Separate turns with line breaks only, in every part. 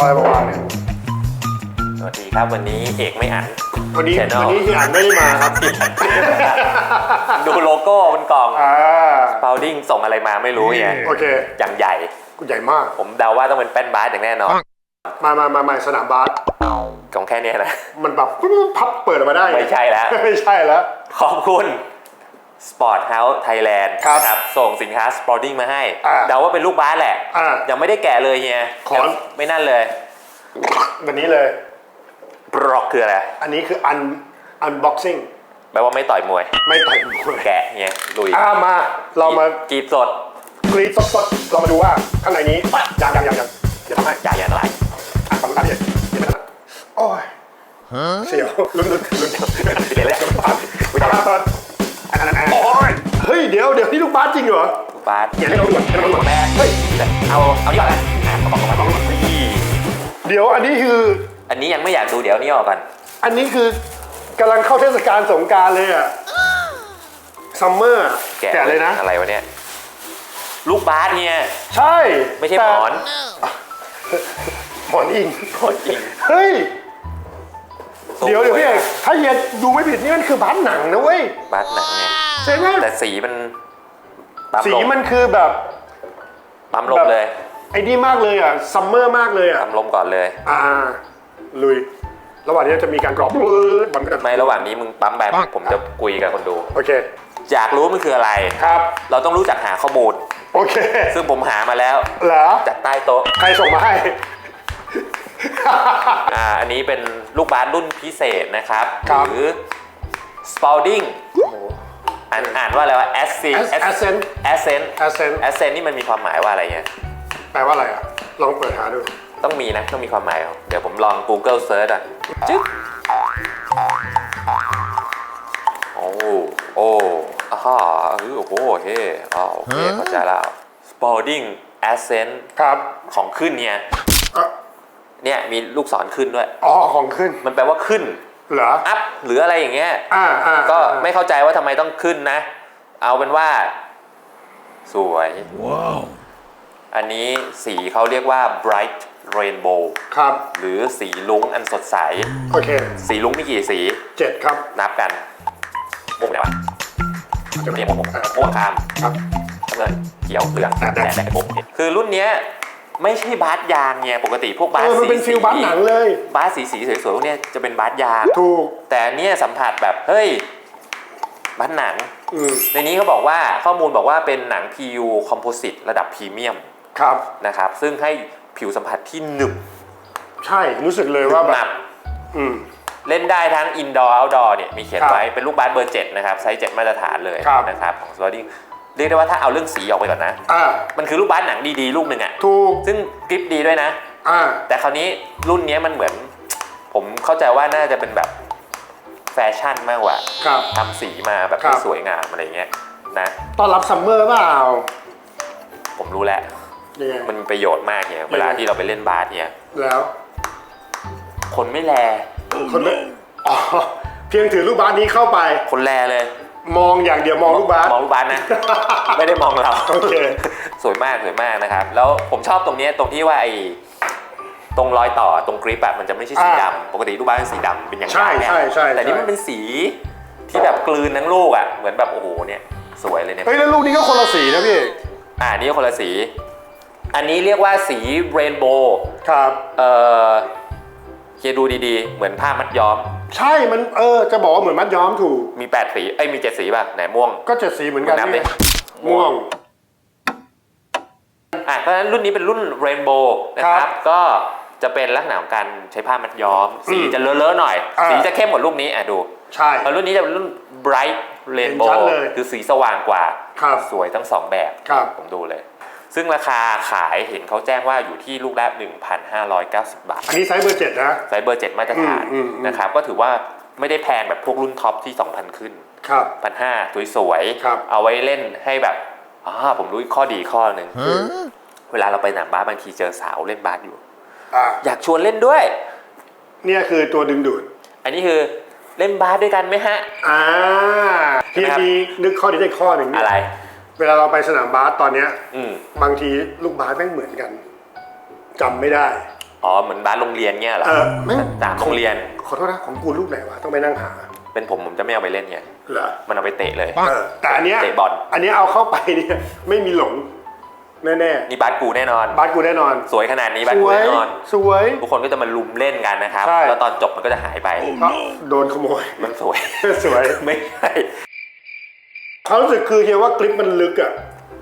เอาอะไรมาวางเนี่ย
สวัสดีครับวันนี้เอกไม่อัน
วันนี้
Channel
วันนี้ที่อ่านไม่ได้มาครับ
ดูโลโก้บนกล่อง
อ่า
เปาดิ้งส่งอะไรมาไม่รู้ไง
โอเค
อย่างใหญ่
ใหญ่มาก
ผมเดาว่าต้องเป็นแป้นบาสอย่างแน่นอน
มามามามาสนามบาส
ของแค่เนี้ยนะ
มันแบบปุ๊บพับเปิดออกมาได้
ไม่ใช่แล้ว
ไม่ใช่แล้ว
ขอบคุณ Sport House Thailand
ครับ
นะครับส่งสินค้า Sporting มาให้
อ่า
เดาว่าเป็นลูกบาสแหละ
อ่า
ยังไม่ได้แกะเลยเฮีย
ขอ
ยังไม่นั่นเลย
แบบนี้เลย
บล็อกคืออะไร
อันนี้คือ un unboxing
แปลว่าไม่ต่อยมวย
ไม่ต่อยมวย
แกะเฮียลุย
อ่ามาเรามาก
รีดสด
กรีดสดๆ เรามาดูว่าข้างในนี้ยังยังยังยังเดี๋ยวทำให้
จ่ายยันไร
อะฟังตามเดี๋ยวเดี๋ยวนะโอ้ยเสียวลุ้นลุ้นลุ้น
เดี๋ยวแล้ว
วิจารณ์ตอนอัน เดี๋ยวเดี๋ยวนี่ลูกบาสจริงเหรอ
ลูกบาส
อย่าให้เราหลวดให้เราหลวด
แม่
เฮ้ย
เอาเอานี่ก่อนนะอะกระบอกกระบอกกระบอกนี่
เดี๋ยวอันนี้คือ
อันนี้ยังไม่อยากดูเดี๋ยวนี้ออกก่อน
อันนี้คือกำลังเข้าเทศกาลสงกรารเลยอะซัมเมอร์แกะเลยนะ
อะไรวะเนี่ยลูกบาสเนี่ย
ใช่
ไม่ใช่
แต่
หมอน
หมอนอิง
โคตรจริง
เฮ้ย เดี๋ยวเดี๋ยวพี่เอกถ้าเฮียดูไม่ผิดนี่มันคือบาสหนังนะเว้ย
บาสหนังเนี่ย
ใช่ไหม
แต่สีมัน ปั๊ม
สี
ลม
มันคือแบบ
ปั๊มลมเลย
ไอ้นี่มากเลยอะซัมเมอร์มากเลยอะ
ปั๊มลมก่อนเลย
อ่า ลุย ระหว่างนี้จะมีการกรอบบันกัน
ไม่ระหว่างนี้มึงปั๊มแบบผมจะคุยกับคนดู
โอเค
อยากรู้มันคืออะไร
ครับ
เราต้องรู้จักหาข้อมูล
โอเค
ซึ่งผมหามาแล้ว
เหรอ
จากใต้โต๊ะ
ใครส่งมาให้
อ่า อันนี้เป็นลูกบาสรุ่นพิเศษนะครับ
ครับ
หรือ Spalding อ่านอ่านว่าอะไรวะ Ascent
Ascent
Ascent
Ascent
Ascent นี่มันมีความหมายว่าอะไรเนี่ย
แปลว่าอะไรอะ ลองเปิดหาดู
ต้องมีนะ ต้องมีความหมายเหรอเดี๋ยวผมลอง Google Search อะจึ๊บโอ้โอ้อาฮ่าเออโอ้โหเฮ้อ๋อโอเคเข้าใจแล้ว Spalding Ascent
ครับ
ของขึ้นเนี่ย
อะ
เนี่ยมีลูกศรขึ้นด้วย
อ๋อ ของขึ้น
มันแปลว่าขึ้น
เหรอ
อัพหรืออะไรอย่างเงี้ย
อ่าอ่า
ก็
อ่า
ไม่เข้าใจว่าทำไมต้องขึ้นนะ เอาเป็นว่า สวยอันนี้สีเขาเรียกว่า bright rainbow
ครับ
หรือสีลุ้งอันสดใส
โอเค
สีลุ้งมีกี่สี
เจ็ดครับ
นับกันม่วงไหนวะเนี่ยม่วงม่วงม่วงคาม
ครับ
น้ำเงินเขียวเหลือง
อะ
แดงแดงผมคือรุ่นเนี้ย ไม่ใช่บาสยางเนี่ยปกติพวกบา
เอ
ส
อมัน
สี
เป็นฟิลบาสหนังเลย
บาสสีสีสวยๆพวกเนี้ยจะเป็นบาสยาง
ถูก
แต่อันเนี่ยสัมผัสแบบเฮ้ยบาสหนัง
อืม
ในนี้เขาบอกว่าข้อมูลบอกว่าเป็นหนัง PU Composite ระดับพรีเมียม
ครับ
นะครับ ซึ่งให้ผิวสัมผัสที่หนึบ
ใช่รู้สึกเลยว่าแบ
หนั
บ
บ
อืม
เล่นได้ทั้ง indoor outdoor เนี่ยมีเขียน
ครับ
ไว้ เป็นลูกบาสเบอร์ 7 นะครับ ไซส์ 7 มาตรฐานเลย
ครับ
นะครับ ของ Sporting เรียกได้ว่าถ้าเอาเรื่องสีออกไปก่อนนะ
อ่า
มันคือลูกบาสหนังดีๆ ลูกหนึ่งอะ
ถูก
ซึ่งกริปดีด้วยนะ
อ่า
แต่คราวนี้รุ่นเนี้ยมันเหมือน ผมเข้าใจว่าน่าจะเป็นแบบแฟชั่นมากกว่า
ครับ
ทำสีมาแบบ
ครั
ให้
บ
สวยงามอะไรเงี้ยนะ
ตอนรับซัมเมอร์เปล่า
ผมรู้แล้ว
ยังไง
มันมีประโยชน์มากเนี่ยเวลาที่เราไปเล่นบาสเนี่ย
แล้ว
คนไม่แล
คนไม่อ๋อ เพียงถือลูกบาสนี้เข้าไป
คนแลเลย
มองอย่างเดียวมองลูกบาส
มองลูกบาสนะ ไม่ได้มองเรา
โอเค
สวยมากสวยมากนะครับ แล้วผมชอบตรงเนี้ยตรงที่ว่าไอ้ตรงรอยต่อตรงกริปอะมันจะไม่ใช่สี
อ่า
ดำปกติลูกบาสเป็นสีดำเป็นอย่าง
ใช่
ๆเนี่ย
ใช่ใช่
แต่นี่
ใช่
มันเป็นสีที่แบบกลืนทั้งลูกอะเหมือนแบบโอ้โหเนี่ยสวยเลยเนี่ย
เฮ้ยแล้วลูกนี้ก็คนละสีนะพี่เอก
อ่านี่คนละสี อันนี้เรียกว่าสีเรนโบว์
ครับ
เอ่อเคียดูดีๆ เหมือนผ้ามัดย้อม
ใช่มันเออจะบอกว่าเหมือนมัดย้อมถูก
มี8สีเอ้ยมี7สีป่ะไหนม่วง
ก็เจ็ดสีเหมือนกัน
นับดิ
พี่ม่วง
อะเพราะฉะนั้นรุ่นนี้เป็นรุ่นเรนโบว์นะค
ครั
รับ
บ
ก็จะเป็นลักษณะของการใช้ผ้ามัดย้อม สี
อืม
จะเลอะๆหน่อย
อ่า
สีจะเข้มกว่าลูกนี้อะดู
ใช่
แล้วรุ่นนี้จะเป็นรุ่น bright
เห็น
rainbow
ชัดเลย
คือสีสว่างกว่า
ครับ
สวยทั้งสองแบบ
ครับ
ผมดูเลย ซึ่งราคาขายเห็นเขาแจ้งว่าอยู่ที่ลูกละ1,590 บาท
อันนี้ไซส์เบอร์เจ็ดนะ
ไซส์เบอร์7มาตรฐาน
อืมอืมอืม
นะครับก็ถือว่าไม่ได้แพงแบบพวกรุ่นท็อปที่ 2,000 ขึ้น
ครับ
พันห้าสวย
ครับ
ๆเอาไว้เล่นให้แบบอ่าผมรู้ข้อดีข้อหนึ่งคือเวลาเราไปหนังบาสบางทีเจอสาวเล่นบาสอยู่
อ่า
อยากชวนเล่นด้วย
เนี่ยคือตัวดึงดูด
อันนี้คือเล่นบาสด้วยกันไหมฮะ
อ่าเฮีย
นะครับ
มีนึกข้อนี้ได้ข้อหนึ่ง
อะไร
เวลาเราไปสนามบาสตอนเนี้ย
อืม
บางทีลูกบาสแม่งเหมือนกันจำไม่ได้
อ๋อเหมือนบ้านโรงเรียนเงี้ยเหรอ
เออแม่ง
สนามโรงเรียน
ขอโทษนะของกูลูกไหนวะต้องไปนั่งหา
เป็นผมผมจะไม่เอาไปเล่นไง
เหรอ
มันเอาไปเตะเลย
เออแต่อันเนี้ย
เตะบอล
อันเนี้ยเอาเข้าไปเนี่ยไม่มีหลงแน่
นี่บาสกูแน่นอน
ๆบาสกูแน่นอน
สวยขนาดนี้บาส
ส
กู
วย
แน่นอน
สวย
ทุกคนก็จะมาลุมเล่นกันนะครับ
ใช่
แล้วตอนจบมันก็จะหายไป
เพราะโดนขโมย
มันสวย
สวย
ไม่ใช่
ความรู้สึกคือเฮียว่ากลิปมันลึกอะ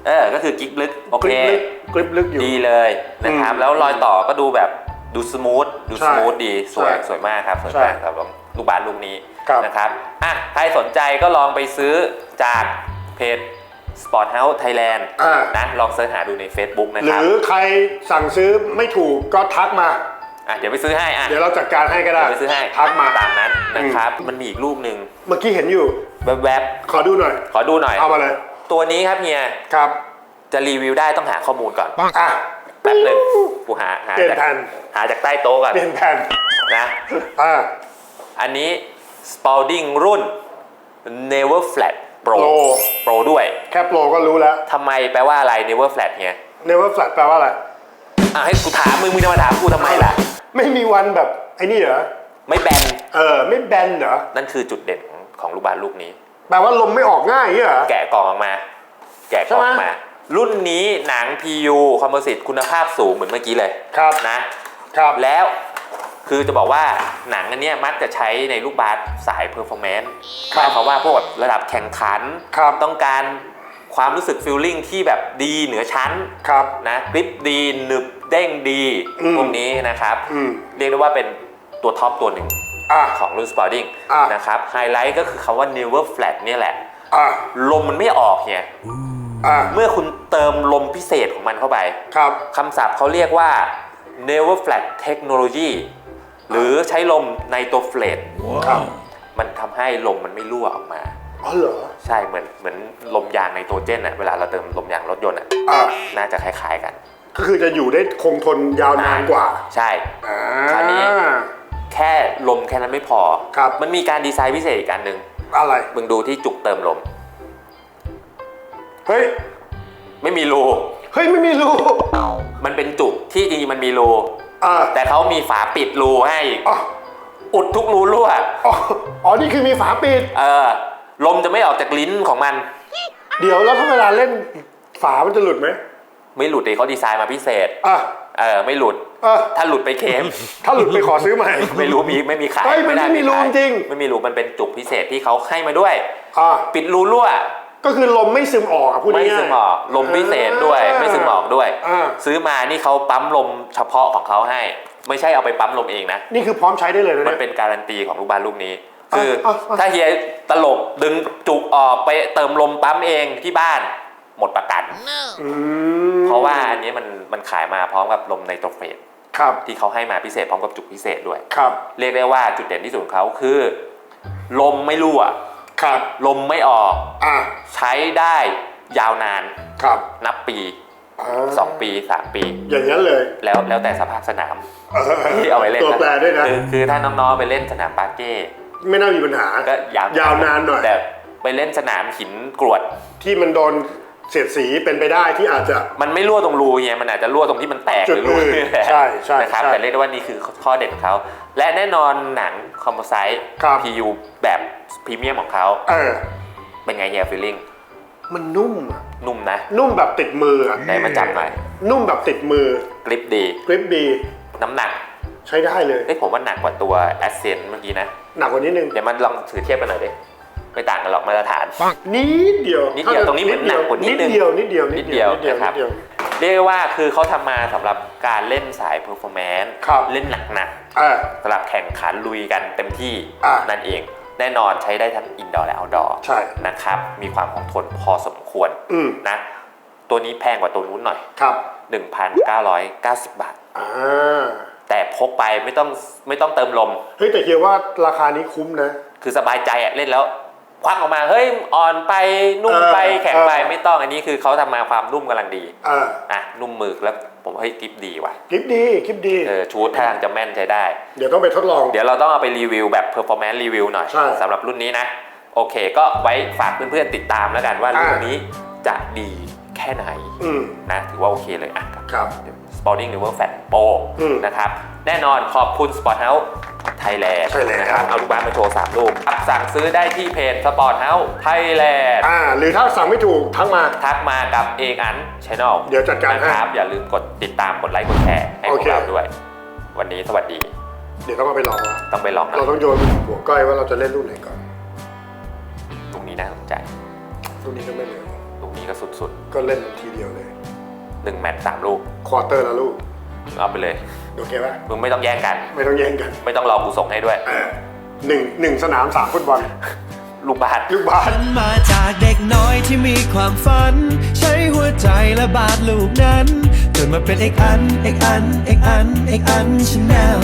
เออ ก็คือกิ๊กลึก โอกเค
ลิปลึกกลิปลึกอยู่
ดีเลยนะครับ
อืม
แล้วรอยต่อก็ดูแบบดูสมูท ดู
ใช่
สมูทดี สวย
ใช่
สวยมากครับ สวย
ใช่
มากครับผมลูกบาสลูกนี้
ครับ
นะครับ อะ ใครสนใจก็ลองไปซื้อจากเพจ Sport House Thailand
อ่า
นะ ลองเสิร์ชหาดูใน Facebook นะ
ห
ครั
รื
บ
อใครสั่งซื้อไม่ถูกก็ทักมา
อะเดี๋ยวไปซื้อให้อะ
เดี๋ยวเราจัดการให้ก็ได้
เดี๋ยวไปซื้อให้
ทักมา
ตามนั้นนะครับ มันมีอีกรูปหนึ่ง
เมื่อกี้เห็นอยู่
แวบ
ขอดูหน่อย
ๆ ขอดูหน่อย
เอามาเลย
ตัวนี้ครับเฮีย
ครับ
จะรีวิวได้ต้องหาข้อมูลก่อน
อะ
แป๊บหนึงกูหาหา
เปลี่ยน
จาก
แผ่น
หาจากใต้โต๊ะก่อน
เปลี่ยนแผ่น
นะ
อ่า
อันนี้ Spalding รุ่น Never Flat Pro
Pro
Pro ด้วย
แค่โปรก็รู้แล้ว
ทำไมแปลว่าอะไร Never Flat เนี่ย
Never Flat แปลว่าอะไร
อะให้กูถามมึงมึงจะมาถามกูทำไมล่ะ
ไม่มีวันแบบไอ้นี่เหรอ
ไม่แบน
เออ ไม่แบนเหรอ
นั่นคือจุดเด่น ของของลูกบาสลูกนี้
แปลว่าลมไม่ออกง่ายอย่างเงี้ยเหรอ
แกะกล่องออกมา แกะกล่องออก
ใช่ไหม
มา รุ่นนี้หนัง PU คอมโพสิตคุณภาพสูงเหมือนเมื่อกี้เลย
ครับ
นะ
ครับ
แล้วคือจะบอกว่าหนังอันเนี้ยมักจะใช้ในลูกบาสสายเพอร์ฟอร์แมนซ์หมายความว่าพวกแบบระดับแข่งขัน
ครับ
ต้องการความรู้สึกฟิลลิ่งที่แบบดีเหนือชั้น
ครับ
นะกริปดีหนึบเด้งดี
อืม
พวกนี้นะครับ
อืม
เรียกได้ว่าเป็นตัวท็อปตัวหนึ่ง
อะ
ของรุ่น Spalding
อะ
นะครับไฮไลท์ก็คือคำว่า never flat เนี่ยแหละ
อะ
ลมมันไม่ออกเนี่ย
อะ
เมื่อคุณเติมลมพิเศษของมันเข้าไป
ครับ
คำศัพท์เขาเรียกว่า never flat technology หรือใช้ลมในตัวเฟลต
ครับ
มันทำให้ลมมันไม่รั่วออกมา
อ๋อเหรอ
ใช่เหมือนเหมือนลมยางในตัวเจนอะเวลาเราเติมลมยางรถยนต์อะ
อะ
น่าจะคล้ายๆกัน
ก็คือจะอยู่ได้คงทนยาวนานกว่า
ใช่
อ่า
คราวนี้แค่ลมแค่นั้นไม่พอ
ครับ
มันมีการดีไซน์พิเศษอีกอันหนึ่ง
อะไร
มึงดูที่จุกเติมลม
เฮ้ย
ไม่มีรู
เฮ้ยไม่มีรู
มันเป็นจุกที่จริงๆมันมีรู
อ่า
แต่เขามีฝาปิดรูให้อีก
อ๋อ
อุดทุกรูรั่ว
อ๋ออ๋อนี่คือมีฝาปิด
เออ ลมจะไม่ออกจากลิ้นของมัน
เดี๋ยวแล้วถ้าเวลาเล่นฝามันจะหลุดไหม
ไม่หลุดเลยเขาดีไซน์มาพิเศษ
อะ
เออไม่หลุด
เออ
ถ้าหลุดไปเค็ม
ถ้าหลุดไปขอซื้อใหม่
ไม่รู้มีไม่มีขาย
เฮ้ยมัน
ด้
ไม่มีรู
ขาย
จริง
ไม่มีรูมันเป็นจุกพิเศษที่เขาให้มาด้วย
อ่า
ปิดรูรั่ว
ก็คือลมไม่ซึมออกอะพูด
ไม่
ง่ายๆ
ซึมออกลมพิเศษด้วย
อ่า
ไม่ซึมออกด้วย
อ่า
ซื้อมานี่เขาปั๊มลมเฉพาะของเขาให้ ไม่ใช่เอาไปปั๊มลมเองนะ
นี่คือพร้อมใช้ได้เลยนะ
มัน
เนี่ย
เป็นการันตีของลูกบาสลูกนี้ คือ
อะอะ
ถ้าเฮียตลกดึงจุกออกไปเติมลมปั๊มเองที่บ้าน หมดประกัน
อืม
เพราะว่าอันนี้มันมันขายมาพร้อมกับลมไนโตรเฟส
ครับ
ที่เขาให้มาพิเศษพร้อมกับจุกพิเศษด้วย
ครับ
เรียกได้ว่าจุดเด่นที่สุดของเขาคือ ลมไม่รั่ว
ครับ
ลมไม่ออก
อะ
ใช้ได้ยาวนาน
ครับ
นับปีา2ปี3ปี
อย่างนั้นเลย
แล้วแล้วแต่สภาพสนาม
เออ
ที่เอาไว้เล่น
ตัวแปรด้วยนะ
คือคือถ้าน้องๆไปเล่นสนามบาสเก้
ไม่น่ามีปัญหา
ก็ยาวยา
วนานหน่อย
แต่ไปเล่นสนามหินกรวด
ที่มันโดน เสียดสีเป็นไปได้ที่อาจจะ
มันไม่รั่วตรงรูไงมันอาจจะรั่วตรงที่มันแตกห
จุด
รือรั่ว
อื่น
นี่แหละ
ใช่ใช่
นะครับ
ใช่
แต่เรียกได้ว่านี่คือข้อเด่นของเขา และแน่นอนหนังคอมโพไซต์
ครับ
PU แบบพรีเมียมของเขา
เออ
เป็นไงเฮียฟีลลิ่ง
มันนุ่มอะ
นุ่มนะ
นุ่มแบบติดมืออะ
ไหนมาจับหน่อย
นุ่มแบบติดมือก
ริปดี
กริปดี
น้ำหนัก
ใช้ได้เลย
เอ้ยผมว่าหนักกว่าตัว a s c e n t เมื่อกี้นะ
หนักกว่านิดนึง
เดี๋ยวมันลองถือเทียบกันหน่อยดิ ไม่ต่างกันหรอกมาตรฐาน
นิดเดียว
นิดเดียวตรงนี้เหมือนหนักกว่านิ
นิ
ด
ด
นึง
เดียวนิดเดียว
นิดเดียว
นิดเดียว
นะครับ
นิดเดียว
เรียกได้ว่าคือเขาทำมาสำหรับการเล่นสายเพอร์ฟอร์แมนซ์
ครับ
เล่นหนัก
อ่า
ๆสำหรับแข่งขันลุยกันเต็มที่
อะ
นั่นเอง แน่นอนใช้ได้ทั้งอินดอร์และเอาท์ดอร์
ใช่
นะครับมีความคงทนพอสมควร
อืม
นะตัวนี้แพงกว่าตัวนู้นหน่อย
ครับ
1,990 บาท
อ่า
แต่พกไปไม่ต้องไม่ต้องเติมลม
เฮ้ยแต่เฮียว่าราคานี้คุ้มนะ
คือสบายใจอะเล่นแล้ว ควักออกมาเฮ้ยอ่อนไปนุ่มไป
เออ
แข็งไป
เออ
ไม่ต้องอันนี้คือเขาทำมาความนุ่มกำลังดี
อ่า
อะนุ่มมือแล้วผมว่าเฮ้ยกิฟดีว่ะ
คลิปดีคลิปดี
เออชูดท่าทางจะแม่นใช้ได้
เดี๋ยวต้องไปทดลอง
เดี๋ยวเราต้องเอาไปรีวิวแบบ performance review หน่อย
ใช่
สำหรับรุ่นนี้นะ โอเค ก็ไว้ฝากเพื่อนๆติดตามแล้วกันว่า
อ่า
รุ่นนี้จะดีแค่ไหน
อืม
นะถือว่าโอเคเลยอะครับ
ครับ
Sporting River Fan Pro
อืม
นะครับ แน่นอนขอบคุณ Sport House Thailand
Thailand
นะครับ เอาลูกบ้านมาโชว์3ลูกครับสั่งซื้อได้ที่เพจ Sport House Thailand
อ่าหรือถ้าสั่งไม่ถูกทักมา
ทักมากับเอกอันช n น l
เดี๋ยวจัดการให้
นะครับ อย่าลืมกดติดตามกดไลค์กดแชร์ให้พว
โอกเค
เราด้วย วันนี้สวัสดี
เดี๋ยวต้องเอาไปลองละ
ต้องไปลองนะ
เราต้องโยนหัวก้อยว่าเราจะเล่นรุ่นไหนก่อน
ตรงนี้น่าสนใจ
รุ่นนี้ก็ไม่เร็ว
ตรงนี้ก็สุด
ก็เล่นทีเดียวเลย
ๆ1แมตช์3ลูก
ควอเตอร์ละลูก
เอาไปเลย
โอเคป่ะ
มึงไม่ต้องแย่งกัน
ไม่ต้องแย่งกัน
ไม่ต้องรอกูส่งให้ด้วย
อ่าหนึ่งหนึ่งสนามสามฟุตบอล
ลูกบาส
ลูกบาส
ฉันมาจากเด็กน้อยที่มีความฝัน ใช้หัวใจและบาดลูกนั้น จนมาเป็นเอกอันเอกอันเอกอันเอกอันชาแนล